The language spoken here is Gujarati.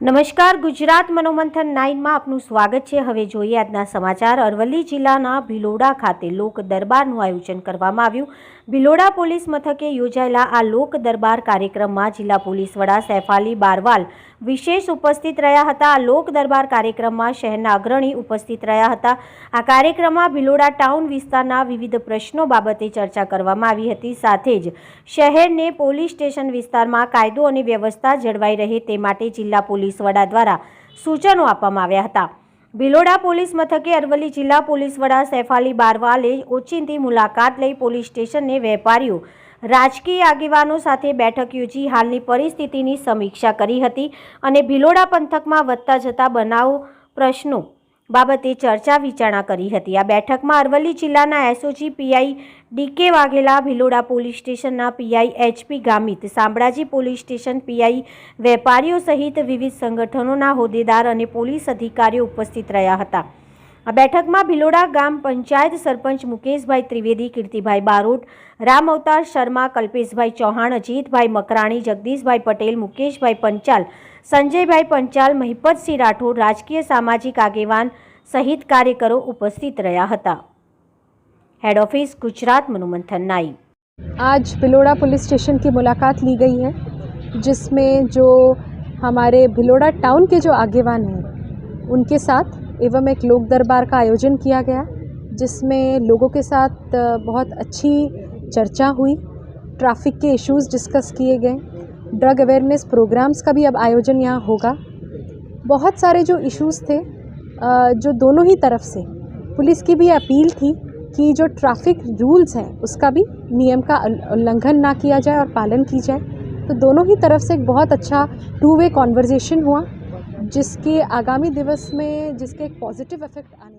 નમસ્કાર, ગુજરાત મનોમંથન નાઇનમાં આપનું સ્વાગત છે. હવે જોઈએ આજના સમાચાર. અરવલ્લી જિલ્લાના ભિલોડા ખાતે લોક દરબારનું આયોજન કરવામાં આવ્યું. ભિલોડા પોલીસ મથકે યોજાયેલા આ લોક દરબાર કાર્યક્રમમાં જિલ્લા પોલીસ વડા સૈફાલી બારવાલ વિશેષ ઉપસ્થિત રહ્યા હતા. આ લોક દરબાર કાર્યક્રમમાં શહેરના અગ્રણી ઉપસ્થિત રહ્યા હતા. આ કાર્યક્રમમાં ભિલોડા ટાઉન વિસ્તારના વિવિધ પ્રશ્નો બાબતે ચર્ચા કરવામાં આવી હતી. સાથે જ શહેરને પોલીસ સ્ટેશન વિસ્તારમાં કાયદો અને વ્યવસ્થા જળવાઈ રહે તે માટે જિલ્લા પોલીસ વડા દ્વારા સૂચનો આપવામાં આવ્યા હતા. ભિલોડા પોલીસ મથકે અરવલ્લી જિલ્લા પોલીસ વડા સૈફાલી બારવાલે ઓચિંતી મુલાકાત લઈ પોલીસ સ્ટેશનને વેપારીઓ, રાજકીય આગેવાનો સાથે બેઠક યોજી હાલની પરિસ્થિતિની સમીક્ષા કરી હતી અને ભિલોડા પંથકમાં વધતા જતા બનાવો પ્રશ્નો બાબતે ચર્ચા વિચારણા કરી હતી. આ બેઠકમાં અરવલ્લી જિલ્લાના SOG PI DK Vaghela, Bhiloda police સ્ટેશનના PI HP Gamit Shamlaji police station PI વેપારીઓ સહિત વિવિધ સંગઠનોના હોદ્દેદાર અને પોલીસ અધિકારીઓ ઉપસ્થિત રહ્યા હતા. આ બેઠકમાં ભિલોડા ગામ પંચાયત સરપંચ મુકેશભાઈ ત્રિવેદી, કીર્તિભાઈ બારોટ, રામ અવતાર શર્મા, કલ્પેશભાઈ ચૌહાણ, અજીતભાઈ મકરાણી, જગદીશભાઈ પટેલ, મુકેશભાઈ પંચાલ, સંજયભાઈ પંચાલ, મહિપતસિંહ રાઠોડ, રાજકીય સામાજિક આગેવાન સહિત કાર્યકરો ઉપસ્થિત રહ્યા હતા हेड ऑफिस गुजरात मनोमंथन नाई आज भिलोड़ा पुलिस स्टेशन की मुलाकात ली गई है जिसमें जो हमारे भिलोड़ा टाउन के जो आगेवान हैं उनके साथ एवं एक लोक दरबार का आयोजन किया गया जिसमें लोगों के साथ अ, बहुत अच्छी चर्चा हुई ट्रैफिक के इश्यूज डिस्कस किए गए ड्रग अवेयरनेस प्रोग्राम्स का भी अब आयोजन यहाँ होगा बहुत सारे जो इश्यूज थे अ, जो दोनों ही तरफ़ से। पुलिस की भी अपील थी कि जो ट्रैफ़िक रूल्स हैं, उसका भी नियम का उल्लंघन ना किया जाए और पालन की जाए। तो दोनों ही तरफ़ से एक बहुत अच्छा टू वे कॉन्वर्जेशन हुआ, जिसके आगामी दिवस में, जिसके एक पॉजिटिव इफ़ेक्ट आने